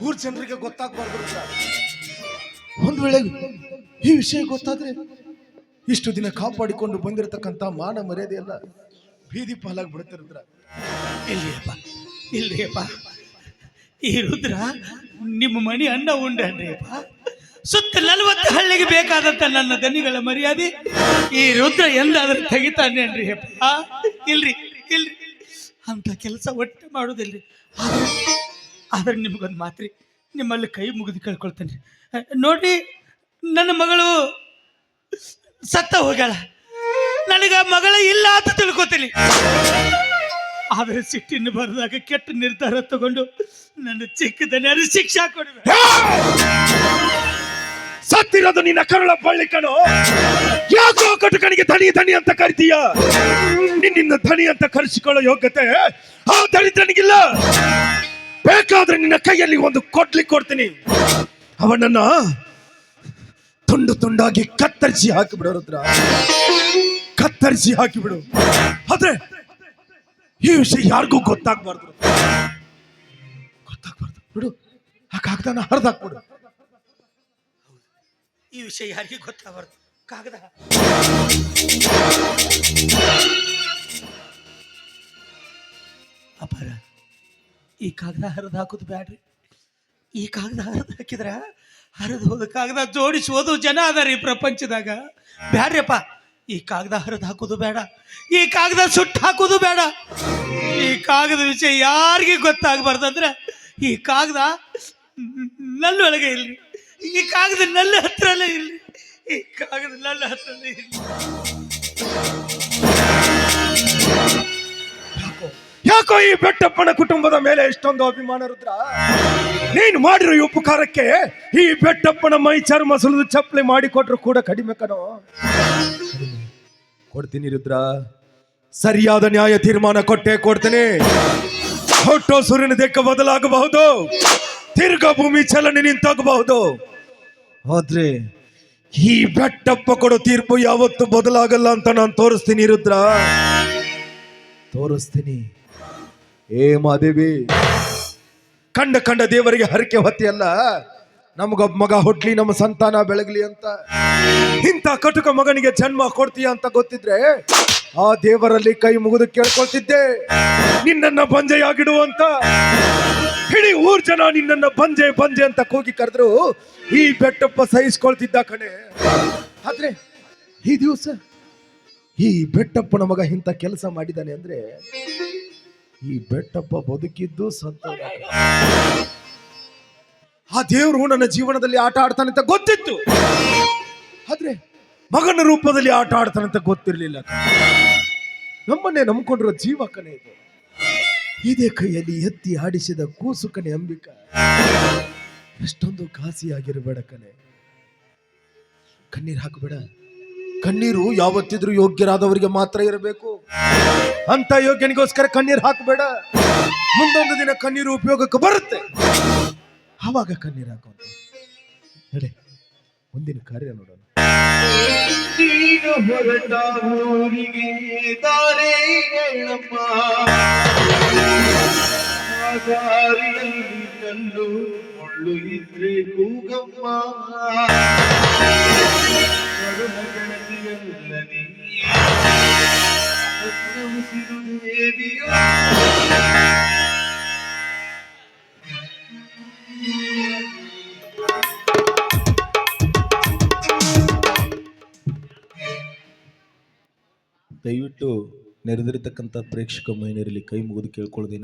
ಊರ್ ಜನರಿಗೆ ಗೊತ್ತಾಗ್ಬಾರ್ದು ಒಂದು ಒಂದ್ ವೇಳೆ ಈ ವಿಷಯ ಗೊತ್ತಾದ್ರೆ ಇಷ್ಟು ದಿನ ಕಾಪಾಡಿಕೊಂಡು ಬಂದಿರತಕ್ಕಂತ ಮಾನ ಮರ್ಯಾದೆ ಎಲ್ಲ ಬೀದಿ ಪಾಲಾಗಿ ಬಿಡುತ್ತೆ ಇಲ್ಲಿಯಪ್ಪ ಇಲ್ಲಿಯಪ್ಪ. ಈ ರುದ್ರ ನಿಮ್ಮ ಮನೆ ಅನ್ನ ಉಂಡ್ರಿಯಪ್ಪ ಸುತ್ತ ನಲವತ್ತು ಹಳ್ಳಿಗೆ ಬೇಕಾದಂತ ನನ್ನ ದನಿಗಳ ಮರ್ಯಾದೆ ಈ ರುದ್ರ ಎಂದಾದ್ರೂ ತೆಗಿತಾನೇನ್ರಿಯಪ್ಪ ಇಲ್ರಿ ಇಲ್ರಿ. ಅಂತ ಕೆಲಸ ಒಟ್ಟು ಮಾಡೋದಿಲ್ರಿ. ಆದ್ರೆ ನಿಮಗೊಂದು ಮಾತ್ರಿ ನಿಮ್ಮಲ್ಲಿ ಕೈ ಮುಗಿದು ಕೇಳ್ಕೊಳ್ತೇನೆ ನೋಡಿ ನನ್ನ ಮಗಳು ಸತ್ತ ಹೋಗ್ಯಾಳ. ನನಗೆ ಮಗಳ ಇಲ್ಲ ಅಂತ ತಿಳ್ಕೊತೀನಿ. ಆದರೆ ಸಿಟ್ಟಿನ ಬರೆದಾಗ ಕೆಟ್ಟ ನಿರ್ಧಾರ ತಗೊಂಡು ನನ್ನ ಚಿಕ್ಕದನ್ನ ಶಿಕ್ಷೆ ಕೊಡಬೇಕು ಸತ್ತಿರೋದು ನಿನ್ನ ಕರುಳ ಬಳ್ಳಿ ಕಣು. ಯಾಕೋ ಕಟುಕನಿಗೆ ಧನಿ ಧನಿ ಅಂತ ಕರಿತೀಯ? ನಿನ್ನ ಧನಿ ಅಂತ ಕರೆಸಿಕೊಳ್ಳೋ ಯೋಗ್ಯತೆ ಆ ದರಿದ್ರನಿಗಿಲ್ಲ. ಬೇಕಾದ್ರೆ ನಿನ್ನ ಕೈಯಲ್ಲಿ ಒಂದು ಕೊಡ್ಲಿ ಕೊಡ್ತೀನಿ. ಅವನನ್ನ ತುಂಡು ತುಂಡಾಗಿ ಕತ್ತರಿಸಿ ಹಾಕಿಬಿಡು ರುದ್ರ ಕತ್ತರಿಸಿ ಹಾಕಿಬಿಡು. ಆದ್ರೆ ಈ ವಿಷಯ ಯಾರಿಗೂ ಗೊತ್ತಾಗ್ಬಾರ್ದು. ಗೊತ್ತಾಗ್ಬಾರ್ದು. ಬಿಡು. ಆ ಕಾಗದನ ಹರಿದಾಕ್ಬಿಡು. ಈ ವಿಷಯ ಯಾರಿಗೂ ಗೊತ್ತಾಗಬಾರ್ದು. ಕಾಗದ. ಅಪಾರ. ಈ ಕಾಗದ ಹರಿದು ಹಾಕೋದು ಬ್ಯಾಡ್ರಿ. ಈ ಕಾಗದ ಹರಿದು ಹಾಕಿದ್ರ ಹರಿದು ಹೋದ ಕಾಗದ ಜೋಡಿಸೋದು ಜನ ಅದಾರ ಈ ಪ್ರಪಂಚದಾಗ. ಬ್ಯಾಡ್ರಿಯಪ್ಪ ಈ ಕಾಗದ ಹರಿದು ಹಾಕೋದು ಬೇಡ ಈ ಕಾಗದ ಸುಟ್ಟು ಹಾಕೋದು ಬೇಡ ಈ ಕಾಗದ ವಿಷಯ ಯಾರಿಗೆ ಗೊತ್ತಾಗಬಾರ್ದಂದ್ರೆ ಈ ಕಾಗದ ನಲ್ಲೊಳಗೆ ಇಲ್ರಿ. ಈ ಕಾಗದ ನಲ್ಲ ಹತ್ರನೇ ಇಲ್ರಿ. ಈ ಕಾಗದ ನಲ್ಲ ಹತ್ರನೇ ಇಲ್ರಿ. ಯಾಕೋ ಈ ಬೆಟ್ಟಪ್ಪನ ಕುಟುಂಬದ ಮೇಲೆ ಎಷ್ಟೊಂದು ಅಭಿಮಾನ ರುದ್ರ? ನೀನು ಮಾಡಿರೋ ಈ ಉಪಕಾರಕ್ಕೆ ಈ ಬೆಟ್ಟಪ್ಪನ ಮೈ ಚರ್ಮ ಸುಲಿದು ಚಪ್ಪಲಿ ಮಾಡಿ ಕೊಟ್ರು ಕೂಡ ಕಡಿಮೆ ಕಣೋ. ಕೊಡ್ತೀನಿ ರುದ್ರ. ಸರಿಯಾದ ನ್ಯಾಯ ತೀರ್ಮಾನ ಕೊಟ್ಟೆ, ಕೊಡ್ತೀನಿ. ಹೊಟ್ಟೋ ಸೂರ್ಯನ ದೆಕ್ಕ ಬದಲಾಗಬಹುದು. ತಿರ್ಗ ಭೂಮಿ ಚಲನೆ ನಿಂತಾಗಬಹುದು ಆದ್ರೆ ಈ ಬೆಟ್ಟಪ್ಪ ಕೊಡೋ ತೀರ್ಪು ಯಾವತ್ತು ಬದಲಾಗಲ್ಲ ಅಂತ ನಾನು ತೋರಿಸ್ತೀನಿ ರುದ್ರ. ತೋರಿಸ್ತೀನಿ. ಏ ಮಾದೇವಿ, ಕಂಡ ಕಂಡ ದೇವರಿಗೆ ಹರಕೆ ಹೊತ್ತಿಯಲ್ಲ ನಮಗೊಬ್ಬ ಮಗ ಹುಟ್ಲಿ, ನಮ್ಮ ಸಂತಾನ ಬೆಳಗ್ಲಿ ಅಂತ. ಇಂಥ ಕಟುಕ ಮಗನಿಗೆ ಜನ್ಮ ಕೊಡ್ತೀಯ ಅಂತ ಗೊತ್ತಿದ್ರೆ ಆ ದೇವರಲ್ಲಿ ಕೈ ಮುಗಿದು ಕೇಳ್ಕೊಳ್ತಿದ್ದೆ. ನಿನ್ನನ್ನ ಬಂಜೆಯಾಗಿಡುವಂತ ಇಡೀ ಊರ್ ಜನ ನಿನ್ನನ್ನ ಬಂಜೆ ಬಂಜೆ ಅಂತ ಕೂಗಿ ಕರೆದ್ರು, ಈ ಬೆಟ್ಟಪ್ಪ ಸಹಿಸ್ಕೊಳ್ತಿದ್ದ ಕಣೆ. ಆದ್ರೆ ಈ ದಿವಸ ಈ ಬೆಟ್ಟಪ್ಪನ ಮಗ ಇಂಥ ಕೆಲಸ ಮಾಡಿದ್ದಾನೆ ಅಂದ್ರೆ ಈ ಬೆಟ್ಟಪ್ಪ ಬದುಕಿದ್ದು ಸಂತೋಷ. ಆ ದೇವರು ನನ್ನ ಜೀವನದಲ್ಲಿ ಆಟ ಆಡ್ತಾನೆ ಅಂತ ಗೊತ್ತಿತ್ತು. ಆದ್ರೆ ಮಗನ ರೂಪದಲ್ಲಿ ಆಟ ಆಡ್ತಾನೆ ಅಂತ ಗೊತ್ತಿರ್ಲಿಲ್ಲ. ನಮ್ಮನ್ನೇ ನಂಬ್ಕೊಂಡಿರೋ ಜೀವ ಕನೆ ಇದು. ಇದೇ ಕೈಯಲ್ಲಿ ಎತ್ತಿ ಆಡಿಸಿದ ಕೂಸು ಕನೆ ಅಂಬಿಕ. ಎಷ್ಟೊಂದು ಕಾಸಿಯಾಗಿರಬೇಡ ಕನೆ ಕಣ್ಣೀರು ಹಾಕಬೇಡ. ಕಣ್ಣೀರು ಯಾವತ್ತಿದ್ರೂ ಯೋಗ್ಯರಾದವರಿಗೆ ಮಾತ್ರ ಇರಬೇಕು. ಅಂತ ಯೋಗ್ಯನಿಗೋಸ್ಕರ ಕಣ್ಣೀರು ಹಾಕಬೇಡ. ಮುಂದೊಂದು ದಿನ ಕಣ್ಣೀರು ಉಪಯೋಗಕ್ಕೆ ಬರುತ್ತೆ. ಆವಾಗ ಕಣ್ಣೀರು ಹಾಕೋ ಹೇಳಿ ಮುಂದಿನ ಕಾರ್ಯ ನೋಡೋಣ. ಕೂಗಮ್ಮ ದಯವಿಟ್ಟು ನೆರೆದಿರತಕ್ಕಂಥ ಪ್ರೇಕ್ಷಕ ಮಹಿಳೆಯರಲ್ಲಿ ಕೈ ಮುಗಿದು ಕೇಳ್ಕೊಳ್ಳೋದೇನು